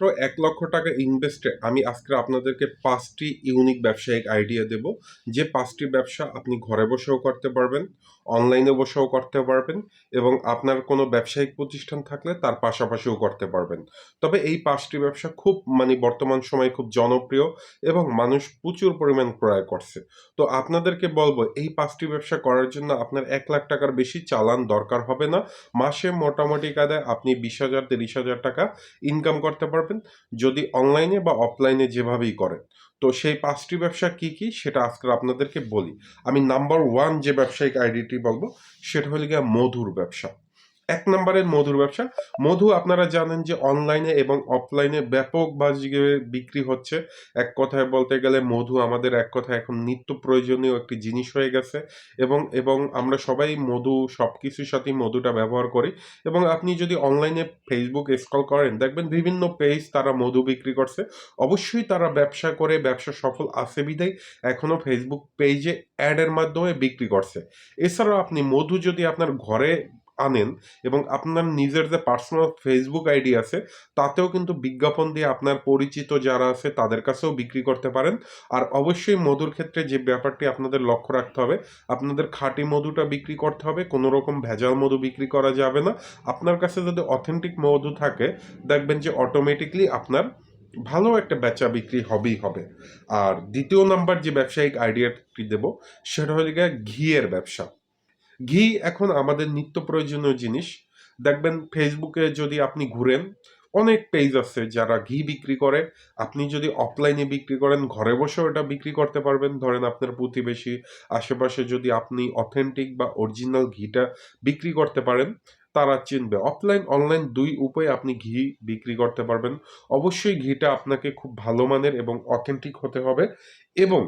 মাত্র এক লক্ষ টাকা ইনভেস্টে আমি আজকে আপনাদেরকে পাঁচটি ইউনিক ব্যবসায়িক আইডিয়া দেব। যে পাঁচটি ব্যবসা আপনি ঘরে বসেও করতে পারবেন অনলাইনে বসেও করতে পারবেন এবং আপনার কোনো ব্যবসায়িক প্রতিষ্ঠান থাকলে তার পাশাপাশিও করতে পারবেন। তবে এই পাঁচটি ব্যবসা খুব মানে বর্তমান সময়ে খুব জনপ্রিয় এবং মানুষ প্রচুর পরিমাণ ক্রয় করছে। তো আপনাদেরকে বলব, এই পাঁচটি ব্যবসা করার জন্য আপনার এক লাখ টাকার বেশি চালান দরকার হবে না। মাসে মোটামুটি কাদায় আপনি বিশ হাজার, তিরিশ হাজার টাকা ইনকাম করতে পারবেন। যদি অনলাইনে বা অফলাইনে যেভাবেই করেন। তো সেই পাঁচটি ব্যবসা কি কি? সেটা আজকে আপনাদেরকে বলি। আমি নাম্বার ওয়ান যে ব্যবসায়িক আইডিটি বলব, সেটা হলো গিয়ে মধুর ব্যবসা। এক নম্বরের মধুর ব্যবসা। মধু আপনারা জানেন যে অনলাইনে এবং অফলাইনে ব্যাপক বাজিয়ে বিক্রি হচ্ছে। এক কথায় বলতে গেলে মধু আমাদের এক কথায় এখন নিত্য প্রয়োজনীয় একটি জিনিস হয়ে গেছে এবং এবং আমরা সবাই মধু সব কিছুর সাথেই মধুটা ব্যবহার করি। এবং আপনি যদি অনলাইনে ফেসবুক স্ক্রল করেন, দেখবেন বিভিন্ন পেজ তারা মধু বিক্রি করছে। অবশ্যই তারা ব্যবসা করে, ব্যবসা সফল আছে বিধায় এখনও ফেসবুক পেজে অ্যাডের মাধ্যমে বিক্রি করছে। এছাড়াও আপনি মধু যদি আপনার ঘরে আনেন এবং আপনার নিজের যে পার্সোনাল ফেসবুক আইডি আছে, তাতেও কিন্তু বিজ্ঞাপন দিয়ে আপনার পরিচিত যারা আছে তাদের কাছেও বিক্রি করতে পারেন। আর অবশ্যই মধুর ক্ষেত্রে যে ব্যাপারটি আপনাদের লক্ষ্য রাখতে হবে, আপনাদের খাঁটি মধুটা বিক্রি করতে হবে কোনো রকম ভেজাল মধু বিক্রি করা যাবে না। আপনার কাছে যদি অথেন্টিক মধু থাকে, দেখবেন যে অটোমেটিকলি আপনার ভালো একটা বেচা বিক্রি হবেই হবে। আর দ্বিতীয় নাম্বার যে ব্যবসায়িক আইডিয়াটি দেব, সেটা হলো গিয়ে ঘিয়ের ব্যবসা। ঘি এখন আমাদের নিত্য প্রয়োজনীয় জিনিস। দেখবেন ফেসবুকে যদি আপনি ঘুরেন, অনেক পেজ আছে যারা ঘি বিক্রি করে। আপনি যদি অফলাইনে বিক্রি করেন, ঘরে বসেও এটা বিক্রি করতে পারবেন। ধরেন আপনার প্রতিবেশী আশেপাশে যদি আপনি অথেন্টিক বা অরিজিনাল ঘিটা বিক্রি করতে পারেন, তারা চিনবে। অফলাইন অনলাইন দুই উপায়ে আপনি ঘি বিক্রি করতে পারবেন। অবশ্যই ঘিটা আপনাকে খুব ভালো মানের এবং অথেন্টিক হতে হবে এবং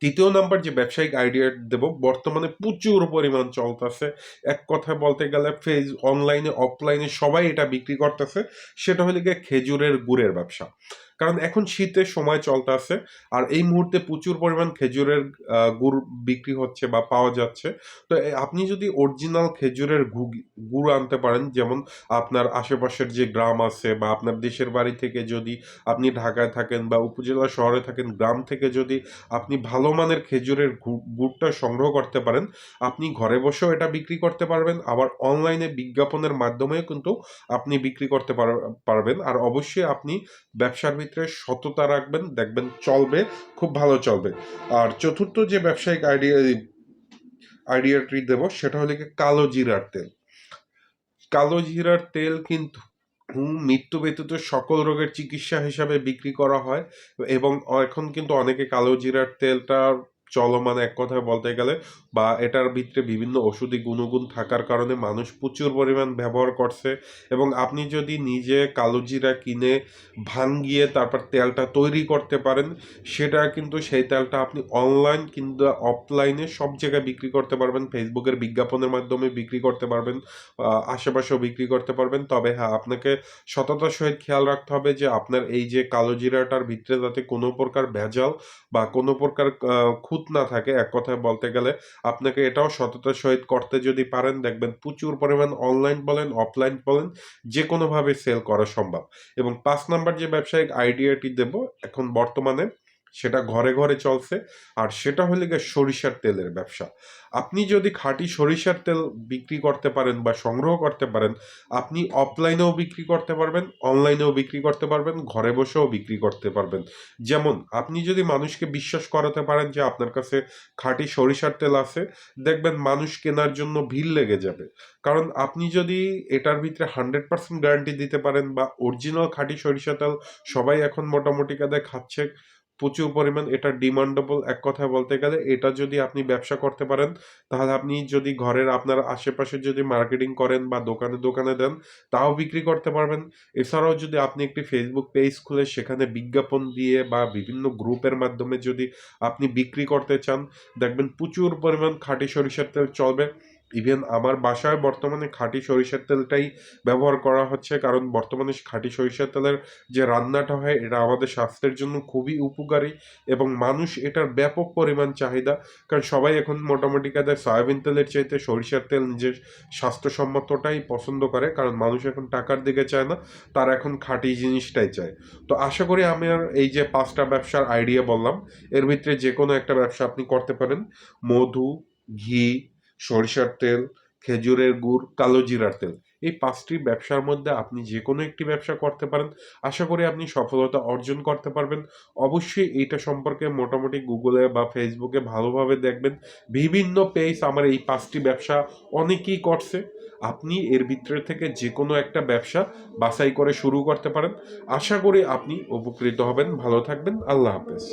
তৃতীয় নাম্বার যে ব্যবসায়িক আইডিয়া দেব, বর্তমানে প্রচুর পরিমাণ চলতেছে। এক কথায় বলতে গেলে ফেজ অনলাইনে অফলাইনে সবাই এটা বিক্রি করতেছে। সেটা হলে গিয়ে খেজুরের গুড়ের ব্যবসা। কারণ এখন শীতের সময় চলতেছে আর এই মুহূর্তে প্রচুর পরিমাণ খেজুরের গুড় বিক্রি হচ্ছে বা পাওয়া যাচ্ছে। তো আপনি যদি অরিজিনাল খেজুরের গুড় আনতে পারেন, যেমন আপনার আশেপাশের যে গ্রাম আছে বা আপনার দেশের বাড়ি থেকে যদি আপনি ঢাকায় থাকেন বা উপজেলা শহরে থাকেন, গ্রাম থেকে যদি আপনি ভালো মানের খেজুরের গুড়টা সংগ্রহ করতে পারেন, আপনি ঘরে বসেও এটা বিক্রি করতে পারবেন। আবার অনলাইনে বিজ্ঞাপনের মাধ্যমেও কিন্তু আপনি বিক্রি করতে পার- পারবেন। আর অবশ্যই আপনি ব্যবসার ভিতরে সততা রাখবেন, দেখবেন চলবে, খুব ভালো চলবে। আর চতুর্থ যে ব্যবসায়িক আইডিয়া আইডিয়াটি দেব, সেটা হলো কি কালো জিরার তেল। কালো জিরার তেল কিন্তু মৃত্যু ব্যতীত সকল রোগের চিকিৎসা হিসাবে বিক্রি করা হয় এবং এখন কিন্তু অনেকে কালো জিরার তেলটা চলমান এক কথায় বলতে গেলে বা এটার ভিতরে বিভিন্ন ওষুধি গুণগুণ থাকার কারণে মানুষ প্রচুর পরিমাণ ব্যবহার করছে এবং আপনি যদি নিজে কালো জিরা কিনে ভাঙ্গিয়ে তারপর তেলটা তৈরি করতে পারেন, সেটা কিন্তু সেই তেলটা আপনি অনলাইন কিংবা অফলাইনে সব জায়গায় বিক্রি করতে পারবেন ফেসবুকের বিজ্ঞাপনের মাধ্যমে বিক্রি করতে পারবেন আশেপাশেও বিক্রি করতে পারবেন। তবে হ্যাঁ আপনাকে সততার সহিত খেয়াল রাখতে হবে যে আপনার এই যে কালো জিরাটার ভিতরে যাতে কোনো প্রকার ভেজাল বা কোনো প্রকার খুঁত না থাকে, এক কথায় বলতে গেলে। আপনাকে এটাও সততার সহিত করতে যদি পারেন, দেখবেন প্রচুর পরিমাণ অনলাইন বলেন অফলাইন বলেন যে কোনোভাবে সেল করা সম্ভব। এবং পাঁচ নাম্বার যে ব্যবসায়িক আইডিয়াটি দেব, এখন বর্তমানে সেটা ঘরে ঘরে চলছে। আর সেটা হলে গিয়ে সরিষার তেলের ব্যবসা। আপনি যদি খাঁটি সরিষার তেল বিক্রি করতে পারেন বা সংগ্রহ করতে পারেন, আপনি অফলাইনেও বিক্রি করতে পারবেন অনলাইনেও বিক্রি করতে পারবেন, ঘরে বসেও বিক্রি করতে পারবেন। যেমন, আপনি যদি মানুষকে বিশ্বাস করাতে পারেন যে আপনার কাছে খাঁটি সরিষার তেল আছে, দেখবেন মানুষ কেনার জন্য ভিড় লেগে যাবে। কারণ আপনি যদি এটার ভিতরে হান্ড্রেড পার্সেন্ট গ্যারান্টি দিতে পারেন বা অরিজিনাল খাঁটি সরিষা তেল সবাই এখন মোটামুটি কাদায় খাচ্ছে প্রচুর পরিমাণ এটা ডিমান্ডেবল এক কথায় বলতে গেলে এটা যদি আপনি ব্যবসা করতে পারেন, তাহলে আপনি যদি ঘরের আপনার আশেপাশে যদি মার্কেটিং করেন বা দোকানে দোকানে দেন, তাও বিক্রি করতে পারবেন। এছাড়াও যদি আপনি একটি ফেসবুক পেজ খুলে সেখানে বিজ্ঞাপন দিয়ে বা বিভিন্ন গ্রুপের মাধ্যমে যদি আপনি বিক্রি করতে চান, দেখবেন প্রচুর পরিমাণ খাঁটি সরিষার তেল চলবে। ইভেন আমার বাসায় বর্তমানে খাঁটি সরিষার তেলটাই ব্যবহার করা হচ্ছে, কারণ বর্তমানে খাঁটি সরিষার তেলের যে রান্নাটা হয়, এটা আমাদের স্বাস্থ্যের জন্য খুবই উপকারী এবং মানুষ এটার ব্যাপক পরিমাণ চাহিদা। কারণ সবাই এখন মোটামুটি কাদের সয়াবিন তেলের চাইতে সরিষার তেল নিজের স্বাস্থ্যসম্মতটাই পছন্দ করে, কারণ মানুষ এখন টাকার দিকে চায় না, তার এখন খাঁটি জিনিসটাই চায়। তো আশা করি আমি আর এই যে পাঁচটা ব্যবসার আইডিয়া বললাম, এর ভিতরে যে কোনো একটা ব্যবসা আপনি করতে পারেন। মধু, ঘি সরিষার তেল, খেজুরের গুড়, কালো জিরার তেল। এই পাঁচটি ব্যবসার মধ্যে আপনি যে কোনো একটি ব্যবসা করতে পারেন। আশা করি আপনি সফলতা অর্জন করতে পারবেন। অবশ্যই এইটা সম্পর্কে মোটামুটি গুগলে বা ফেসবুকে ভালোভাবে দেখবেন। বিভিন্ন পেজ আমার এই পাঁচটি ব্যবসা অনেকেই করছে। আপনি এর ভিতরে থেকে যে কোনো একটা ব্যবসা বাছাই করে শুরু করতে পারেন। আশা করি আপনি উপকৃত হবেন। ভালো থাকবেন। আল্লাহ হাফেজ।